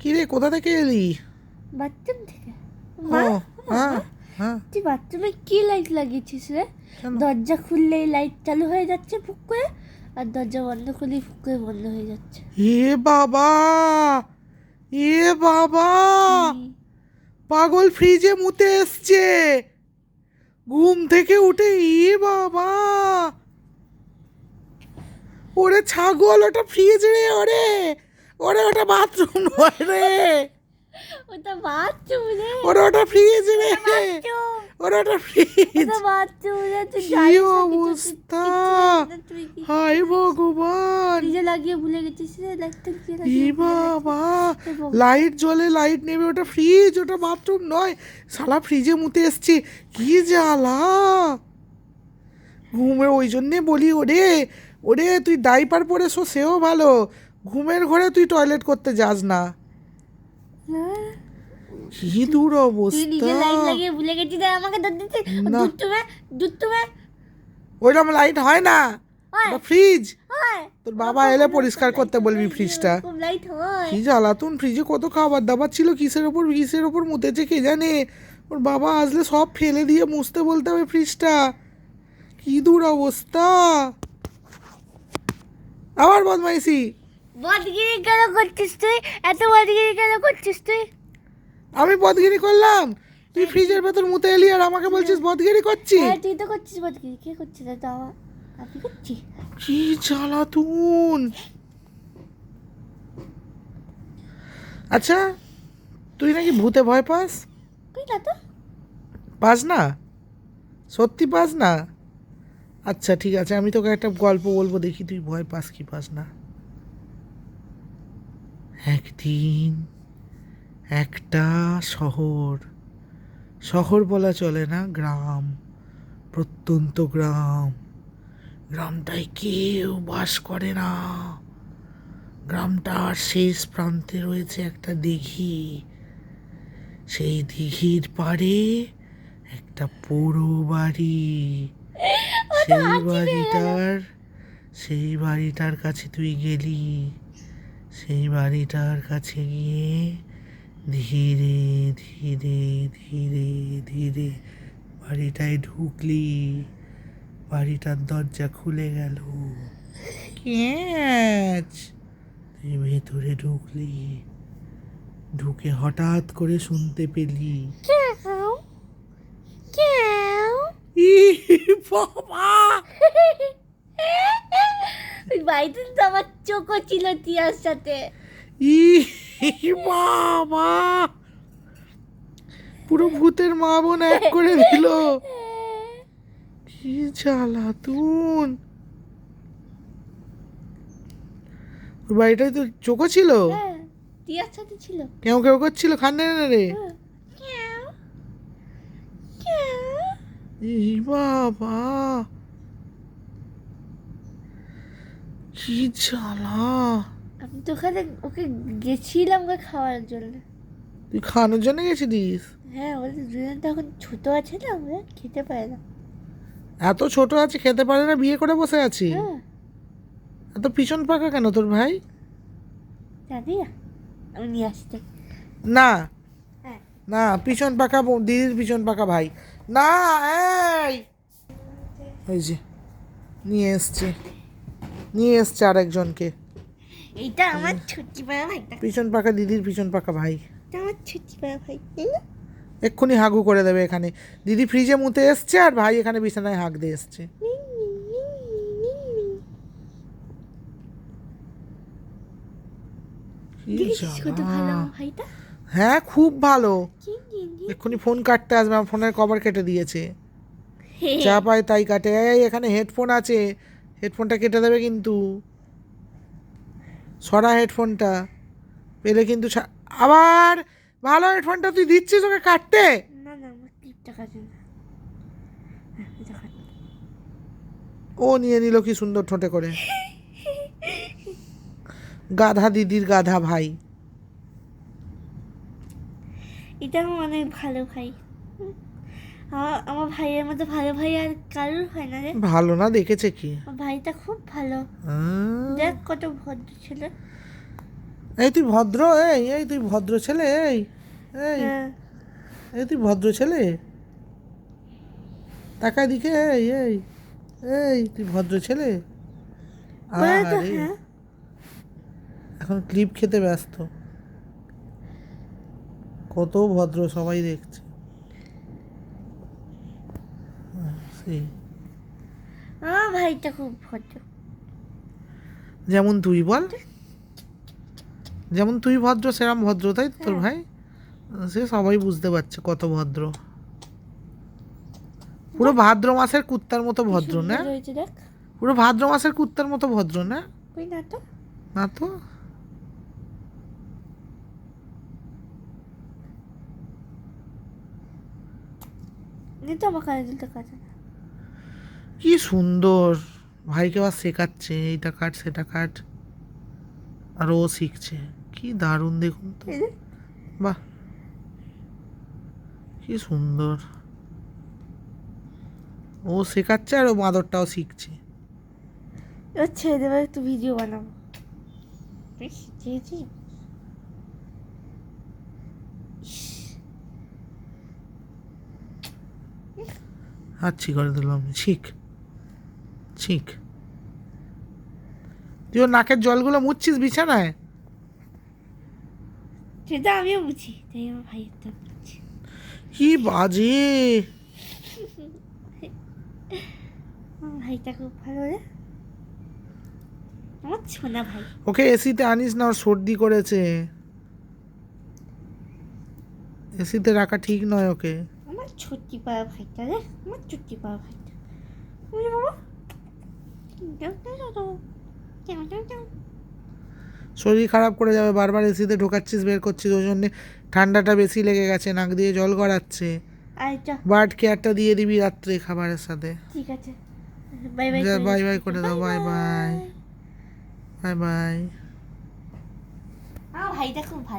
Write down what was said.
কিরে কোথা থেকে এলি? বাথরুম থেকে। মা? তুই বাথরুমে কি লাইট লাগিয়েছিস রে? দরজা খুললেই লাইট চালু হয়ে যাচ্ছে ফুক করে আর দরজা বন্ধ করলেই ফুক করে বন্ধ হয়ে যাচ্ছে। এ বাবা! এ বাবা! পাগল ফ্রিজে মুতে এসছে। ঘুম থেকে উঠে এ বাবা! ওরে ছাগল ওটা ফ্রিজ রে ওরে! ওরে ওটা বাথরুম নয় রে। ওটা বাথরুম রে। ওরে ওটা ফ্রিজ রে। ওরে ওটা ফ্রিজ ওটা বাথরুম রে তুই কি অবস্থা? হায় ভগবান। নিজে লাগিয়ে ভুলে গেছিস রে লাইটটা কি লাগিয়ে বাবা। লাইট জ্বলে লাইট নেবে ওটা ফ্রিজ ওটা বাথরুম নয়। শালা ফ্রিজে মুতে এসছি কি জ্বালা। ঘুমে ওই জন্যে বলি ওরে ওরে তুই ডাইপার পরে সেও ভালো। ঘুমের ঘরে তুই টয়লেট করতে যাস না। কি দূর লাইট অবস্থা লাগিয়ে ভুলে গেছিস আমাকে দর দিচ্ছিস দুধ তুমি দুধ তুমি ওইরকম লাইট হয় না। ফ্রিজ তোর বাবা এলে পরিষ্কার করতে বলবি ফ্রিজটা কি জ্বালাতুন ফ্রিজে কত খাবার দাবার ছিল কিসের ওপর কিসের ওপর মুতেছে কে জানে? ওর বাবা আসলে সব ফেলে দিয়ে মুছতে বলতে হবে ফ্রিজটা কি দূর অবস্থা। আবার বদমাইশি। বদগিরি কেন করছিস তুই? এত বদগিরি কেন করছিস তুই? আমি বদগিরি করলাম। তুই ফ্রিজের ভেতর মুতে এলি আর আমাকে বলছিস বদগিরি করছি হ্যাঁ তুই তো করছিস বদগিরি। কে করছিস তো আমার? আমি করছি। কি জ্বালাতুন? আচ্ছা তুই নাকি ভূতে ভয় পাস? কই না তো? পাস না? সত্যি পাস না? আচ্ছা ঠিক আছে আমি তোকে একটা গল্প বলব দেখি তুই ভয় পাস কি পাস না। একদিন একটা শহর শহর বলা চলে না গ্রাম প্রত্যন্ত গ্রাম। গ্রামটায় কেউ বাস করে না। গ্রামটার শেষ প্রান্তে রয়েছে একটা দিঘি। সেই দিঘির পাড়ে একটা পোড়ো বাড়ি। সেই বাড়িটার সেই বাড়িটার কাছে তুই গেলি। সেই বাড়িটার কাছে গিয়ে ধীরে ধীরে ধীরে ধীরে বাড়িটায় ঢুকলি। বাড়িটার দরজা খুলে গেল। ক্যাচ তুই ভেতরে ঢুকলি। ঢুকে হঠাৎ করে শুনতে পেলি। বাবা! বাড়িতে তো আমার চোখও ছিল টিয়ার সাথে। ই বাবা! পুরো ভূতের মা বোন এক করে দিল। কি জ্বালাতুন। বাড়িটায় তো চোখও ছিল? হ্যাঁ টিয়ার সাথে ছিল। কেউ কেউ করছিল? খান্নে না রে। হ্যাঁ। বাবা! কি জ্বালা? আমি তো ওখানে ওকে গেছিলাম ওকে খাওয়ার জন্য। তুই খাওয়ানোর জন্য গেছিলিস? হ্যাঁ ওদের দুজন তো এখন ছোট আছে না আমরা খেতে পারে না। এত ছোট আছে খেতে পারে না বিয়ে করে বসে আছি। হ্যাঁ। এত পিছন পাকা কেন তোর ভাই? জানি না আমি নিয়ে আসতে না। হ্যাঁ। না পিছন পাকা দিদির পিছন পাকা ভাই। না এই! এই যে নিয়ে এসছে। নিয়ে এসছে আরেকজনকে। এইটা আমার ছুটি পাড়া ভাইটা পিছন পাকা দিদির পিছন পাকা ভাই। এটা আমার ছুটি পাড়া ভাই এক্ষুনি হাগু করে দেবে এখানে। দিদি ফ্রিজে মুতে এসছে আর ভাই এখানে বিছানায় হাঁক দিয়ে এসছে। হ্যাঁ খুব ভালো? এক্ষুনি ফোন কাটতে আসবে আমার ফোনের কভার কেটে দিয়েছে। যা পায় তাই কাটে। এখানে হেডফোন আছে। হেডফোনটা কেটে দেবে কিন্তু। সরা হেডফোনটা পেলে কিন্তু আবার ভালো হেডফোনটা তুই দিচ্ছিস ওকে কাটতে? না না হ্যাঁ। ও নিয়ে নিল কি সুন্দর ঠোঁটে করে। গাধা দিদির গাধা ভাই। এটা আমার অনেক ভালো ভাই। আমার আমার ভাইয়ের মতো ভালো ভাই আর কারোর হয় না রে। ভালো না দেখেছে কি? ভাইটা খুব ভালো। দেখ কত ভদ্র ছিল। এই তুই ভদ্র এই এই তুই ভদ্র ছেলে এই এই। হ্যাঁ। এই তুই ভদ্র ছেলে। তাকায় দিকে এই এই এই তুই ভদ্র ছেলে। হ্যাঁ। এখন ক্লিপ খেতে ব্যস্ত। কত ভদ্র সবাই দেখছে। আমার ভাইটা খুব ভদ্র। যেমন তুই বল। যেমন তুই ভদ্র সেরম ভদ্র তাই তোর হ্যাঁ। ভাই? সে সবাই বুঝতে পারছে কত ভদ্র। পুরো ভাদ্র মাসের কুত্তার মতো ভদ্র না? দেখ। পুরো ভাদ্র মাসের কুত্তার মতো ভদ্র না? না তো। না তো? তো আমার কাছে। দিতে না কি সুন্দর। ভাইকে আবার শেখাচ্ছে এইটা কাট সেটা কাট। আর ও শিখছে। কি দারুণ দেখুন তো। বাহ। কি সুন্দর। ও শেখাচ্ছে আর ও মাদরটাও শিখছে। এবার ছেড়ে দেবে একটু ভিডিও বানাবো। হাচ্ছি করে দিলাম শিখ। শিখ তুই ওর নাকের জলগুলো মুছছিস বিছানায়? সেটা আমিও বুঝি তাই আমার বুঝছি কি বাজে। ভাইটা খুব ভালো রে। আমার ছোনা ভাই। ওকে এসিতে আনিস না ওর সর্দি করেছে। এসিতে রাখা ঠিক নয় ওকে। আমার ছুটি পাওয়া ভাইটা রে আমার ছুটি পাওয়া ভাইটা। বাবা। শরীর খারাপ করে যাবে বারবার এসিতে ঢোকাচ্ছিস বের করছিস ওই জন্যে ঠান্ডাটা বেশি লেগে গেছে নাক দিয়ে জল গড়াচ্ছে। বার্ড কেয়ারটা দিয়ে দিবি রাত্রে খাবারের সাথে। ঠিক আছে। বাই বাই করে দাও। বাই বাই আমার ভাইটা খুব ভালো।